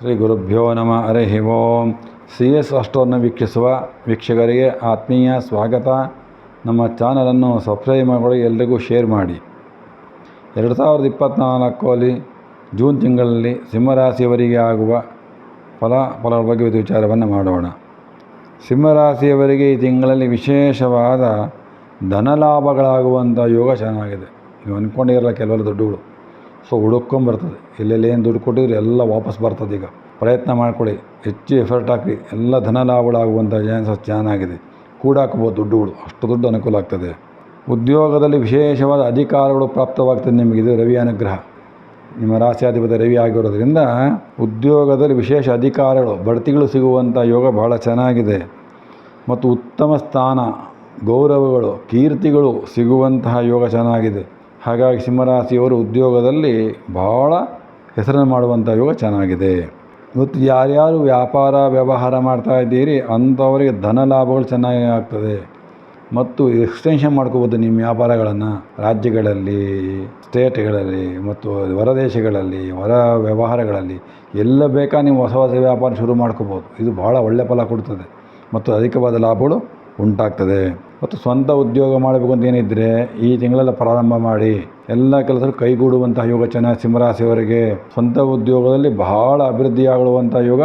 ಗುರುಭ್ಯೋ ನಮ. ಹರಿ ಓಂ. C S ಅಷ್ಟೋರ್ನ ವೀಕ್ಷಿಸುವ ವೀಕ್ಷಕರಿಗೆ ಆತ್ಮೀಯ ಸ್ವಾಗತ. ನಮ್ಮ ಚಾನಲನ್ನು ಸಬ್ಸ್ಕ್ರೈಬ್ ಮಾಡಿ ಎಲ್ರಿಗೂ ಶೇರ್ ಮಾಡಿ. ಎರಡು ಸಾವಿರದ ಇಪ್ಪತ್ತ್ನಾಲ್ಕಲ್ಲಿ ಜೂನ್ ತಿಂಗಳಲ್ಲಿ ಸಿಂಹರಾಶಿಯವರಿಗೆ ಆಗುವ ಫಲ, ಫಲಗಳ ಬಗ್ಗೆ ವಿಚಾರವನ್ನು ಮಾಡೋಣ. ಸಿಂಹರಾಶಿಯವರಿಗೆ ಈ ತಿಂಗಳಲ್ಲಿ ವಿಶೇಷವಾದ ಧನಲಾಭಗಳಾಗುವಂಥ ಯೋಗ ಚೆನ್ನಾಗಿದೆ. ನೀವು ಅಂದ್ಕೊಂಡಿರಲ್ಲ ಕೆಲವರು ದುಡ್ಡುಗಳು ಸೊ ಹುಡುಕೊಂಬರ್ತದೆ ಎಲ್ಲೆಲ್ಲಿ ಏನು ದುಡ್ಡು ಕೊಟ್ಟಿದ್ರೆ ಎಲ್ಲ ವಾಪಸ್ ಬರ್ತದೆ ಈಗ. ಪ್ರಯತ್ನ ಮಾಡಿಕೊಳ್ಳಿ. ಹೆಚ್ಚು ಎಫರ್ಟ್ ಹಾಕಿ ಎಲ್ಲ ಧನ ಲಾಭಗಳಾಗುವಂಥ ಚಾನ್ಸಸ್ ಚೆನ್ನಾಗಿದೆ ಕೂಡಾಕ್ಬೋದು ದುಡ್ಡುಗಳು. ಅಷ್ಟು ದುಡ್ಡು ಅನುಕೂಲ ಆಗ್ತದೆ. ಉದ್ಯೋಗದಲ್ಲಿ ವಿಶೇಷವಾದ ಅಧಿಕಾರಗಳು ಪ್ರಾಪ್ತವಾಗ್ತದೆ ನಿಮಗೆ. ಇದು ರವಿ ಅನುಗ್ರಹ. ನಿಮ್ಮ ರಾಶಿಯಾಧಿಪತಿ ರವಿ ಆಗಿರೋದ್ರಿಂದ ಉದ್ಯೋಗದಲ್ಲಿ ವಿಶೇಷ ಅಧಿಕಾರಗಳು, ಬಡ್ತಿಗಳು ಸಿಗುವಂಥ ಯೋಗ ಬಹಳ ಚೆನ್ನಾಗಿದೆ. ಮತ್ತು ಉತ್ತಮ ಸ್ಥಾನ, ಗೌರವಗಳು, ಕೀರ್ತಿಗಳು ಸಿಗುವಂತಹ ಯೋಗ ಚೆನ್ನಾಗಿದೆ. ಹಾಗಾಗಿ ಸಿಂಹರಾಶಿಯವರು ಉದ್ಯೋಗದಲ್ಲಿ ಬಹಳ ಹೆಸರನ್ನು ಮಾಡುವಂಥ ಯೋಗ ಚೆನ್ನಾಗಿದೆ. ಇವತ್ತು ಯಾರ್ಯಾರು ವ್ಯಾಪಾರ, ವ್ಯವಹಾರ ಮಾಡ್ತಾ ಇದ್ದೀರಿ, ಅಂಥವರಿಗೆ ಧನ ಲಾಭಗಳು ಚೆನ್ನಾಗಿ ಆಗ್ತದೆ. ಮತ್ತು ಎಕ್ಸ್ಟೆನ್ಷನ್ ಮಾಡ್ಕೋಬೋದು ನಿಮ್ಮ ವ್ಯಾಪಾರಗಳನ್ನು. ರಾಜ್ಯಗಳಲ್ಲಿ ಸ್ಟೇಟ್ಗಳಲ್ಲಿ ಮತ್ತು ಹೊರದೇಶಗಳಲ್ಲಿ ಹೊರ ವ್ಯವಹಾರಗಳಲ್ಲಿ. ಎಲ್ಲ ಬೇಕಾ ನೀವು ಹೊಸ ಹೊಸ ವ್ಯಾಪಾರ ಶುರು ಮಾಡ್ಕೋಬೋದು. ಇದು ಭಾಳ ಒಳ್ಳೆಯ ಫಲ ಕೊಡ್ತದೆ. ಮತ್ತು ಅಧಿಕವಾದ ಲಾಭಗಳು ಉಂಟಾಗ್ತದೆ. ಮತ್ತು ಸ್ವಂತ ಉದ್ಯೋಗ ಮಾಡಬೇಕು ಅಂತ ಏನಿದ್ದರೆ ಈ ತಿಂಗಳೆಲ್ಲ ಪ್ರಾರಂಭ ಮಾಡಿ ಎಲ್ಲ ಕೆಲಸಗಳು ಕೈಗೂಡುವಂತಹ ಯೋಗ ಚೆನ್ನಾಗಿ ಸಿಂಹರಾಶಿಯವರಿಗೆ ಸ್ವಂತ ಉದ್ಯೋಗದಲ್ಲಿ ಬಹಳ ಅಭಿವೃದ್ಧಿಯಾಗುವಂಥ ಯೋಗ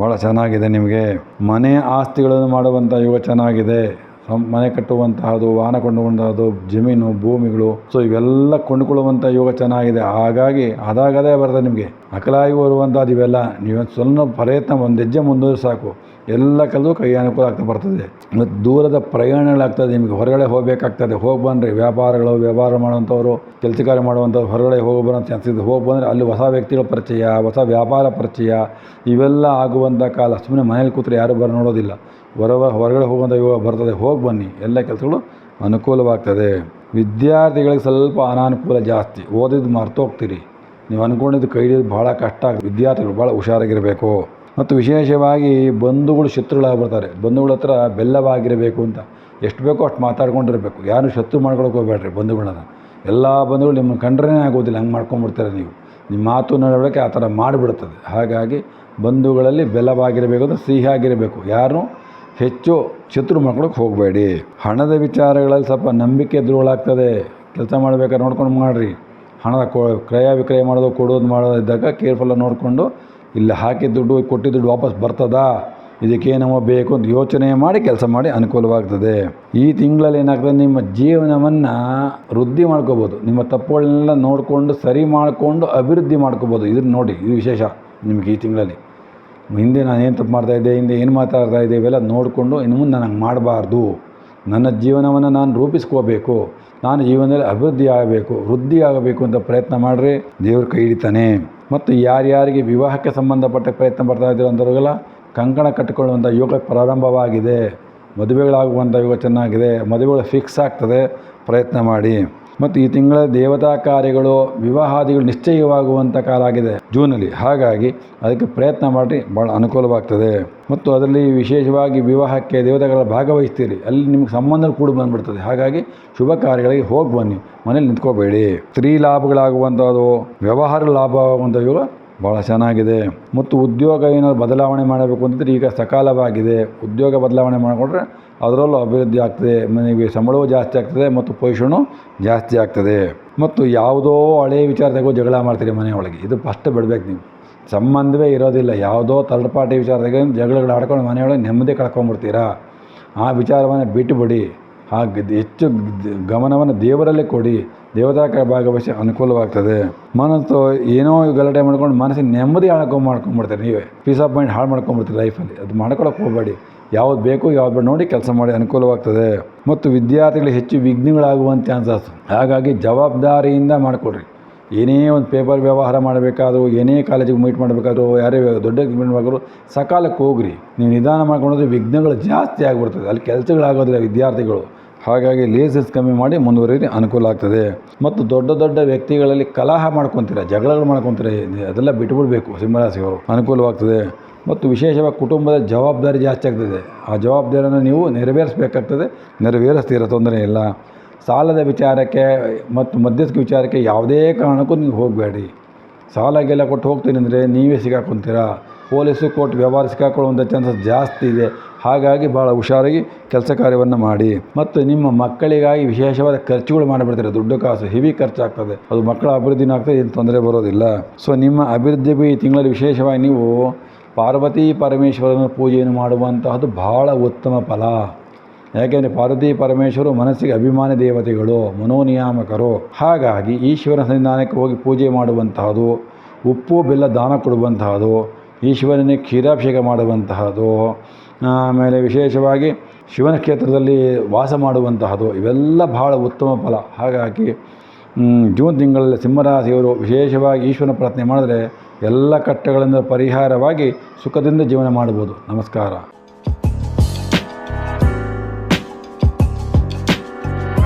ಭಾಳ ಚೆನ್ನಾಗಿದೆ ನಿಮಗೆ. ಮನೆ ಆಸ್ತಿಗಳನ್ನು ಮಾಡುವಂಥ ಯೋಗ ಚೆನ್ನಾಗಿದೆ. ಮನೆ ಕಟ್ಟುವಂತಹದು ವಾಹನ ಕೊಂಡುವಂತಹದ್ದು ಜಮೀನು, ಭೂಮಿಗಳು, ಸೊ ಇವೆಲ್ಲ ಕೊಂಡುಕೊಳ್ಳುವಂಥ ಯೋಗ ಚೆನ್ನಾಗಿದೆ. ಹಾಗಾಗಿ ಅದಾಗದೇ ಬರ್ತದೆ ನಿಮಗೆ. ಅಕಲಾಗಿ ಬರುವಂಥದ್ದು ಇವೆಲ್ಲ. ನೀವು ಸ್ವಲ್ಪ ಪ್ರಯತ್ನ, ಒಂದು ಹೆಜ್ಜೆ ಮುಂದೂರಿ ಸಾಕು. ಎಲ್ಲ ಕೆಲವು ಕೈ ಅನುಕೂಲ ಆಗ್ತಾ ಬರ್ತದೆ. ಮತ್ತು ದೂರದ ಪ್ರಯಾಣಗಳಾಗ್ತದೆ ನಿಮಗೆ ಹೊರಗಡೆ ಹೋಗಬೇಕಾಗ್ತದೆ. ಹೋಗಿ ಬನ್ನಿರಿ ವ್ಯಾಪಾರಗಳು ವ್ಯವಹಾರ ಮಾಡುವಂಥವ್ರು, ಕೆಲಸ ಕಾರ್ಯ ಮಾಡುವಂಥವ್ರು ಹೊರಗಡೆ ಹೋಗಿ ಬರೋ ಚಾನ್ಸ್ ಇದೆ ಹೋಗಿ ಬಂದರೆ ಅಲ್ಲಿ ಹೊಸ ವ್ಯಕ್ತಿಗಳ ಪರಿಚಯ, ಹೊಸ ವ್ಯಾಪಾರ ಪರಿಚಯ, ಇವೆಲ್ಲ ಆಗುವಂಥ ಕಾಲ. ಸುಮ್ಮನೆ ಮನೇಲಿ ಕೂತ್ರೆ ಯಾರು ಬರ, ನೋಡೋದಿಲ್ಲ. ಹೊರ ಹೊರಗಡೆ ಹೋಗುವಂಥ ಯೋಗ ಬರ್ತದೆ. ಹೋಗಿ ಬನ್ನಿ. ಎಲ್ಲ ಕೆಲಸಗಳು ಅನುಕೂಲವಾಗ್ತದೆ. ವಿದ್ಯಾರ್ಥಿಗಳಿಗೆ ಸ್ವಲ್ಪ ಅನಾನುಕೂಲ ಜಾಸ್ತಿ. ಓದಿದ್ದು ಮರ್ತೋಗ್ತೀರಿ. ನೀವು ಅಂದ್ಕೊಂಡಿದ್ದು ಕೈ ಭಾಳ ಕಷ್ಟ ವಿದ್ಯಾರ್ಥಿಗಳು ಭಾಳ ಹುಷಾರಾಗಿರಬೇಕು. ಮತ್ತು ವಿಶೇಷವಾಗಿ ಬಂಧುಗಳು ಶತ್ರುಗಳಾಗ್ಬಿಡ್ತಾರೆ. ಬಂಧುಗಳ ಹತ್ರ ಬೆಲ್ಲವಾಗಿರಬೇಕು ಅಂತ. ಎಷ್ಟು ಬೇಕೋ ಅಷ್ಟು ಮಾತಾಡ್ಕೊಂಡಿರಬೇಕು. ಯಾರು ಶತ್ರು ಮಾಡ್ಕೊಳಕ್ಕೆ ಹೋಗ್ಬೇಡ್ರಿ ಬಂಧುಗಳನ್ನ. ಎಲ್ಲ ಬಂಧುಗಳು ನಿಮ್ಮನ್ನು ಕಂಡ್ರೇ ಆಗೋದಿಲ್ಲ. ಹಂಗೆ ಮಾಡ್ಕೊಂಬಿಡ್ತಾರೆ ನೀವು. ನಿಮ್ಮ ಮಾತು ನಡವಳಿಕೆ ಆ ಥರ ಮಾಡಿಬಿಡ್ತದೆ. ಹಾಗಾಗಿ ಬಂಧುಗಳಲ್ಲಿ ಬೆಲ್ಲವಾಗಿರಬೇಕು ಅಂದರೆ ಸಿಹಿಯಾಗಿರಬೇಕು. ಯಾರು? ಹೆಚ್ಚು ಶತ್ರು ಮಾಡ್ಕೊಳಕ್ಕೆ ಹೋಗಬೇಡಿ. ಹಣದ ವಿಚಾರಗಳಲ್ಲಿ ಸ್ವಲ್ಪ ನಂಬಿಕೆ ದುರ್ಬಲಾಗ್ತದೆ ಕೆಲಸ ಮಾಡಬೇಕಾದ್ರೆ ನೋಡ್ಕೊಂಡು ಮಾಡಿರಿ. ಹಣದ ಕೊ, ಕ್ರಯ ವಿಕ್ರಯ ಮಾಡೋದು, ಕೊಡೋದು ಮಾಡೋದು ಇದ್ದಾಗ ಕೇರ್ಫುಲ್ಲಾಗಿ ನೋಡಿಕೊಂಡು ಇಲ್ಲಿ ಹಾಕಿದ ದುಡ್ಡು, ಕೊಟ್ಟಿದ್ದ ದುಡ್ಡು ವಾಪಸ್ ಬರ್ತದಾ? ಇದಕ್ಕೇನೋ ಬೇಕು ಅಂತ ಯೋಚನೆ ಮಾಡಿ ಕೆಲಸ ಮಾಡಿ ಅನುಕೂಲವಾಗ್ತದೆ. ಈ ತಿಂಗಳಲ್ಲಿ ಏನಾಗ್ತದೆ, ನಿಮ್ಮ ಜೀವನವನ್ನು ವೃದ್ಧಿ ಮಾಡ್ಕೋಬೋದು. ನಿಮ್ಮ ತಪ್ಪುಗಳನ್ನೆಲ್ಲ ನೋಡಿಕೊಂಡು, ಸರಿ ಮಾಡಿಕೊಂಡು ಅಭಿವೃದ್ಧಿ ಮಾಡ್ಕೋಬೋದು. ಇದನ್ನು ನೋಡಿ, ಇದು ವಿಶೇಷ ನಿಮಗೆ ಈ ತಿಂಗಳಲ್ಲಿ. ಹಿಂದೆ ನಾನು ಏನು ತಪ್ಪು ಮಾಡ್ತಾಯಿದ್ದೆ ಹಿಂದೆ ಏನು ಮಾತಾಡ್ತಾ ಇದ್ದೆ, ಇವೆಲ್ಲ ನೋಡಿಕೊಂಡು ಇನ್ನು ಮುಂದೆ ನನಗೆ ಮಾಡಬಾರ್ದು. ನನ್ನ ಜೀವನವನ್ನು ನಾನು ರೂಪಿಸ್ಕೋಬೇಕು. ನಾನು ಜೀವನದಲ್ಲಿ ಅಭಿವೃದ್ಧಿ ಆಗಬೇಕು, ವೃದ್ಧಿ ಆಗಬೇಕು ಅಂತ ಪ್ರಯತ್ನ ಮಾಡಿರಿ. ದೇವ್ರ ಕೈ ಹಿಡಿತಾನೆ. ಮತ್ತು ಯಾರ್ಯಾರಿಗೆ ವಿವಾಹಕ್ಕೆ ಸಂಬಂಧಪಟ್ಟ ಪ್ರಯತ್ನ ಬರ್ತಾ ಇದ್ದೀರೋ ಅಂಥವ್ರಿಗೆಲ್ಲ ಕಂಕಣ ಕಟ್ಟಿಕೊಳ್ಳುವಂಥ ಯೋಗ ಪ್ರಾರಂಭವಾಗಿದೆ. ಮದುವೆಗಳಾಗುವಂಥ ಯೋಗ ಚೆನ್ನಾಗಿದೆ. ಮದುವೆಗಳು ಫಿಕ್ಸ್ ಆಗ್ತದೆ. ಪ್ರಯತ್ನ ಮಾಡಿ. ಮತ್ತು ಈ ತಿಂಗಳ ದೇವತಾ ಕಾರ್ಯಗಳು, ವಿವಾಹಾದಿಗಳು ನಿಶ್ಚಯವಾಗುವಂಥ ಕಾಲ ಆಗಿದೆ ಜೂನಲ್ಲಿ. ಹಾಗಾಗಿ ಅದಕ್ಕೆ ಪ್ರಯತ್ನ ಮಾಡಿ ಭಾಳ ಅನುಕೂಲವಾಗ್ತದೆ. ಮತ್ತು ಅದರಲ್ಲಿ ವಿಶೇಷವಾಗಿ ವಿವಾಹಕ್ಕೆ ದೇವತೆಗಳ ಭಾಗವಹಿಸ್ತೀರಿ. ಅಲ್ಲಿ ನಿಮ್ಗೆ ಸಂಬಂಧ ಕೂಡ ಬಂದ್ಬಿಡ್ತದೆ. ಹಾಗಾಗಿ ಶುಭ ಕಾರ್ಯಗಳಿಗೆ ಹೋಗಿ ಬನ್ನಿ. ಮನೇಲಿ ನಿಂತ್ಕೋಬೇಡಿ. ಸ್ತ್ರೀ ಲಾಭಗಳಾಗುವಂಥದ್ದು, ವ್ಯವಹಾರ ಲಾಭ ಆಗುವಂಥ ಭಾಳ ಚೆನ್ನಾಗಿದೆ. ಮತ್ತು ಉದ್ಯೋಗ ಏನಾದ್ರು ಬದಲಾವಣೆ ಮಾಡಬೇಕು ಅಂತಂದರೆ ಈಗ ಸಕಾಲವಾಗಿದೆ. ಉದ್ಯೋಗ ಬದಲಾವಣೆ ಮಾಡಿಕೊಂಡ್ರೆ ಅದರಲ್ಲೂ ಅಭಿವೃದ್ಧಿ ಆಗ್ತದೆ, ಮನೆಗೆ ಸಂಬಳವೂ ಜಾಸ್ತಿ ಆಗ್ತದೆ ಮತ್ತು ಪೊಸಿಷನು ಜಾಸ್ತಿ ಆಗ್ತದೆ. ಮತ್ತು ಯಾವುದೋ ಹಳೆಯ ವಿಚಾರದಾಗೂ ಜಗಳ ಮಾಡ್ತೀರಿ ಮನೆಯೊಳಗೆ ಇದು ಫಸ್ಟ್ ಬಿಡಬೇಕು ನೀವು. ಸಂಬಂಧವೇ ಇರೋದಿಲ್ಲ. ಯಾವುದೋ ಥರ್ಡ್ ಪಾರ್ಟಿ ವಿಚಾರದಾಗ ಜಗಳಗಳು ಆಡ್ಕೊಂಡು ಮನೆಯೊಳಗೆ ನೆಮ್ಮದಿ ಕಳ್ಕೊಂಡ್ಬಿಡ್ತೀರಾ ಆ ವಿಚಾರವನ್ನು ಬಿಟ್ಟುಬಿಡಿ ಹಾಗೆ ಹೆಚ್ಚು ಗಮನವನ್ನು ದೇವರಲ್ಲೇ ಕೊಡಿ. ದೇವತಾ ಭಾಗವಹಿಸಿ ಅನುಕೂಲವಾಗ್ತದೆ. ಮನಸ್ಸು ಏನೋ ಗಲಾಟೆ ಮಾಡ್ಕೊಂಡು ಮನಸ್ಸಿನ ನೆಮ್ಮದಿ ಹಾಳ್ಕೊಂಡು ಮಾಡ್ಕೊಂಡ್ಬಿಡ್ತಾರೆ ನೀವೇ. ಪೀಸ್ ಆಫ್ ಮೈಂಡ್ ಹಾಳು ಮಾಡ್ಕೊಂಡ್ಬಿಡ್ತೀರಿ ಲೈಫಲ್ಲಿ ಅದು ಮಾಡ್ಕೊಳಕ್ಕೆ ಹೋಗಬೇಡಿ. ಯಾವ್ದು ಬೇಕು, ಯಾವ್ದು ಬೇಡ ನೋಡಿ ಕೆಲಸ ಮಾಡಿ ಅನುಕೂಲವಾಗ್ತದೆ. ಮತ್ತು ವಿದ್ಯಾರ್ಥಿಗಳು ಹೆಚ್ಚು ವಿಘ್ನಗಳಾಗುವಂತೆ ಅನ್ಸಾಸು ಹಾಗಾಗಿ ಜವಾಬ್ದಾರಿಯಿಂದ ಮಾಡಿಕೊಡ್ರಿ. ಏನೇ ಒಂದು ಪೇಪರ್ ವ್ಯವಹಾರ ಮಾಡಬೇಕಾದ್ರು, ಏನೇ ಕಾಲೇಜಿಗೆ ಮೀಟ್ ಮಾಡಬೇಕಾದ್ರು, ಯಾರೇ ದೊಡ್ಡ ಮೀಟ್ ಮಾಡಬೇಕಾದ್ರು ಸಕಾಲಕ್ಕೆ ಹೋಗ್ರಿ. ನೀವು ನಿಧಾನ ಮಾಡ್ಕೊಂಡ್ರೆ ವಿಘ್ನಗಳು ಜಾಸ್ತಿ ಆಗಿಬಿಡ್ತದೆ. ಅಲ್ಲಿ ಕೆಲಸಗಳಾಗೋದಿಲ್ಲ ವಿದ್ಯಾರ್ಥಿಗಳು. ಹಾಗಾಗಿ ಲೇಸಸ್ ಕಮ್ಮಿ ಮಾಡಿ ಮುಂದುವರಿದ್ರೆ ಅನುಕೂಲ ಆಗ್ತದೆ. ಮತ್ತು ದೊಡ್ಡ ದೊಡ್ಡ ವ್ಯಕ್ತಿಗಳಲ್ಲಿ ಕಲಹ ಮಾಡ್ಕೊತೀರ, ಜಗಳಗಳು ಮಾಡ್ಕೊತೀರ, ಅದೆಲ್ಲ ಬಿಟ್ಬಿಡ್ಬೇಕು ಸಿಂಹರಾಶಿಯವರು. ಅನುಕೂಲವಾಗ್ತದೆ. ಮತ್ತು ವಿಶೇಷವಾಗಿ ಕುಟುಂಬದ ಜವಾಬ್ದಾರಿ ಜಾಸ್ತಿ ಆಗ್ತದೆ. ಆ ಜವಾಬ್ದಾರಿಯನ್ನು ನೀವು ನೆರವೇರಿಸಬೇಕಾಗ್ತದೆ. ನೆರವೇರಿಸ್ತೀರ ತೊಂದರೆ ಇಲ್ಲ. ಸಾಲದ ವಿಚಾರಕ್ಕೆ ಮತ್ತು ಮಧ್ಯಸ್ಥಿಕೆ ವಿಚಾರಕ್ಕೆ ಯಾವುದೇ ಕಾರಣಕ್ಕೂ ನೀವು ಹೋಗಬೇಡಿ. ಸಾಲಗೆಲ್ಲ ಕೊಟ್ಟು ಹೋಗ್ತೀನಿ ಅಂದರೆ ನೀವೇ ಸಿಗಾಕೊಂತೀರಾ? ಪೊಲೀಸು, ಕೋರ್ಟ್ ವ್ಯವಹಾರ ಸಿಕ್ಕಾಕೊಳ್ಳುವಂಥ ಚಾನ್ಸಸ್ ಜಾಸ್ತಿ ಇದೆ. ಹಾಗಾಗಿ ಭಾಳ ಹುಷಾರಾಗಿ ಕೆಲಸ ಕಾರ್ಯವನ್ನು ಮಾಡಿ. ಮತ್ತು ನಿಮ್ಮ ಮಕ್ಕಳಿಗಾಗಿ ವಿಶೇಷವಾದ ಖರ್ಚುಗಳು ಮಾಡಿಬಿಡ್ತೀರಾ? ದುಡ್ಡು ಕಾಸು, ಹೆವಿ ಖರ್ಚಾಗ್ತದೆ. ಅದು ಮಕ್ಕಳ ಅಭಿವೃದ್ಧಿನೂ ಆಗ್ತದೆ ಏನು ತೊಂದರೆ ಬರೋದಿಲ್ಲ. ಸೊ ನಿಮ್ಮ ಅಭಿವೃದ್ಧಿಗೂ ಈ ತಿಂಗಳಲ್ಲಿ ವಿಶೇಷವಾಗಿ ನೀವು ಪಾರ್ವತಿ ಪರಮೇಶ್ವರನ ಪೂಜೆಯನ್ನು ಮಾಡುವಂತಹದ್ದು ಬಹಳ ಉತ್ತಮ ಫಲ. ಯಾಕೆಂದರೆ ಪಾರ್ವತಿ ಪರಮೇಶ್ವರು ಮನಸ್ಸಿಗೆ ಅಭಿಮಾನಿ ದೇವತೆಗಳು, ಮನೋನಿಯಾಮಕರು. ಹಾಗಾಗಿ ಈಶ್ವರನ ಸನ್ನಿಧಾನಕ್ಕೆ ಹೋಗಿ ಪೂಜೆ ಮಾಡುವಂತಹದು ಉಪ್ಪು, ಬೆಲ್ಲ, ದಾನ ಕೊಡುವಂತಹದು ಈಶ್ವರನಿಗೆ ಕ್ಷೀರಾಭಿಷೇಕ ಮಾಡುವಂತಹದು ಆಮೇಲೆ ವಿಶೇಷವಾಗಿ ಶಿವನ ಕ್ಷೇತ್ರದಲ್ಲಿ ವಾಸ ಮಾಡುವಂತಹದು ಇವೆಲ್ಲ ಬಹಳ ಉತ್ತಮ ಫಲ. ಹಾಗಾಗಿ ಜೂನ್ ತಿಂಗಳಲ್ಲಿ ಸಿಂಹರಾಶಿಯವರು ವಿಶೇಷವಾಗಿ ಈಶ್ವರನ ಪ್ರಾರ್ಥನೆ ಮಾಡಿದ್ರೆ ಎಲ್ಲ ಕಟ್ಟಗಳಿಂದ ಪರಿಹಾರವಾಗಿ ಸುಖದಿಂದ ಜೀವನ ಮಾಡ್ಬೋದು. ನಮಸ್ಕಾರ.